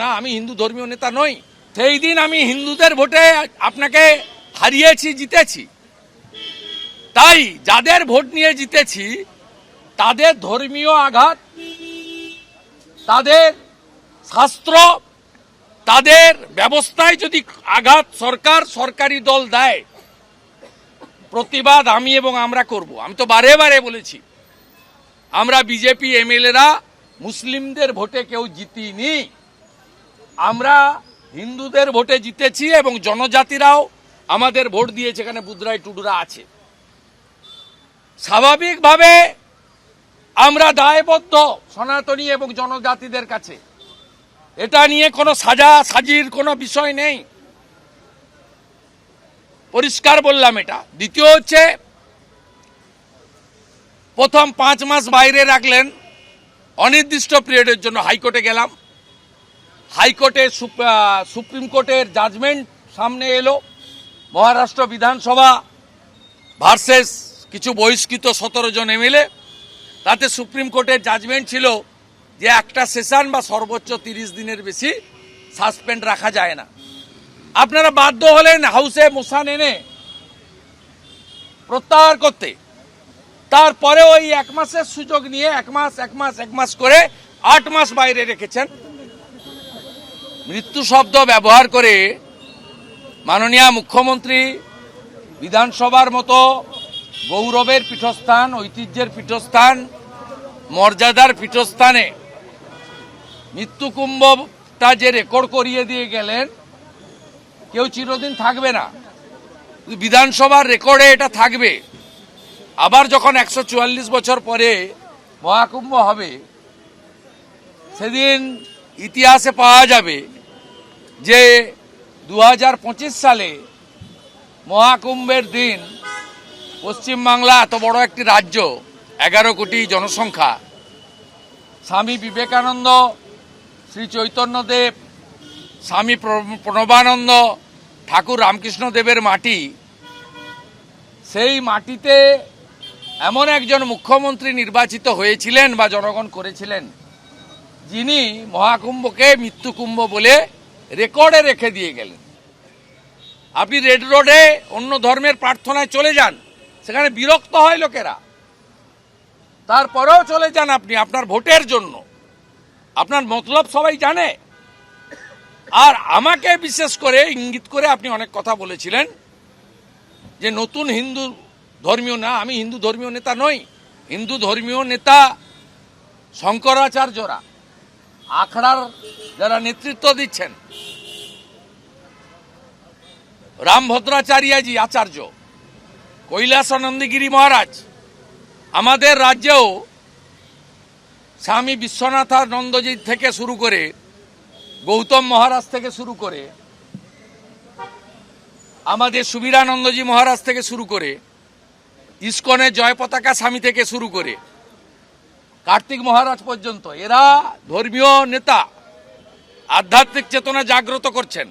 না, আমি হিন্দু ধর্মীয় নেতা নই। সেই দিন আমি হিন্দুদের ভোটে আপনাকে হারিয়েছি, জিতেছি। তাই যাদের ভোট নিয়ে জিতেছি, তাদের ধর্মীয় আঘাত, তাদের শাস্ত্র, তাদের ব্যবস্থায় যদি আঘাত সরকার, সরকারি দল দেয়, প্রতিবাদ আমি এবং আমরা করব। আমি তো বারে বারে বলেছি, আমরা বিজেপি এমএলএরা মুসলিমদের ভোটে কেউ জিতিনি। আমরা হিন্দুদের ভোটে জিতেছি এবং জনজাতিরাও আমাদের ভোট দিয়েছে, এখানে বুদ্রাই টুডুরা আছে। স্বাভাবিকভাবে আমরা দায়বদ্ধ সনাতনী এবং জনজাতিদের কাছে। এটা নিয়ে কোনো সাজা সাজির কোনো বিষয় নেই। পরিষ্কার বললাম এটা। দ্বিতীয় হচ্ছে, প্রথম পাঁচ মাস বাইরে রাখলেন অনির্দিষ্ট পিরিয়ডের জন্য হাইকোর্টে গেলাম। হাইকোর্টে সুপ- আহ, সুপ্রিম কোর্টের জাজমেন্ট সামনে এলো। মহারাষ্ট্র বিধানসভা ভার্সেস কিছু বহিষ্কৃত সতেরো জন এমএলএ। তাতে সুপ্রিম কোর্টের জাজমেন্ট ছিল যে একটা সেশন বা সর্বোচ্চ তিরিশ দিনের বেশি সাসপেন্ড রাখা যায় না। আপনারা বাধ্য হলেন হাউসে মোশান এনে প্রত্যাহার করতে। তারপরে ওই এক মাসের সুযোগ নিয়ে এক মাস এক মাস এক মাস করে আট মাস বাইরে রেখেছেন। মৃত্যু শব্দ ব্যবহার করে মাননীয় মুখ্যমন্ত্রী বিধানসভার মতো গৌরবের পীঠস্থান, ঐতিহ্যের পীঠস্থান, মর্যাদার পীঠস্থানে মৃত্যু কুম্ভটা যে রেকর্ড করিয়ে দিয়ে গেলেন, কেউ চিরদিন থাকবে না। বিধানসভার রেকর্ডে এটা থাকবে। আবার যখন একশো চুয়াল্লিশ বছর পরে মহাকুম্ভ হবে, সেদিন ইতিহাসে পাওয়া যাবে যে দু হাজার পঁচিশ সালে মহাকুম্ভের দিন পশ্চিমবাংলা এত বড় একটি রাজ্য, এগারো কোটি জনসংখ্যা। স্বামী বিবেকানন্দ, শ্রী চৈতন্যদেব, স্বামী প্রণবানন্দ, ঠাকুর রামকৃষ্ণ দেবের মাটি। সেই মাটিতে এমন একজন মুখ্যমন্ত্রী নির্বাচিত হয়েছিলেন বা জনগণ করেছিলেন, যিনি মহাকুম্ভকে মৃত্যুকুম্ভ বলে রেকর্ডে রেখে দিয়ে গেলেন। আপনি রেড রোডে অন্য ধর্মের প্রার্থনায় চলে যান, সেখানে বিরক্ত হয় লোকেরা। তারপরেও চলে যান আপনি আপনার ভোটের জন্য। আপনার মতলব সবাই জানে। আর আমাকে বিশেষ করে ইঙ্গিত করে আপনি অনেক কথা বলেছিলেন যে নতুন হিন্দু ধর্মীয় না, আমি হিন্দু ধর্মীয় নেতা নই। হিন্দু ধর্মীয় নেতা শঙ্করাচার্যরা। আখড়ার যারা নেতৃত্ব দিচ্ছেন রামভদ্রাচার্যজি আচার্য কৈলাসানন্দগিরি মহারাজ, আমাদের রাজ্যেও স্বামী বিশ্বনাথানন্দজি থেকে শুরু করে, গৌতম মহারাজ থেকে শুরু করে, আমাদের সুবীরানন্দজি মহারাজ থেকে শুরু করে, ইস্কনের জয় পতাকা স্বামী থেকে শুরু করে কার্তিক মহারাজ পর্যন্ত এরা ধর্মীয় নেতা। আধ্যাত্মিক চেতনা জাগ্রত করছেন।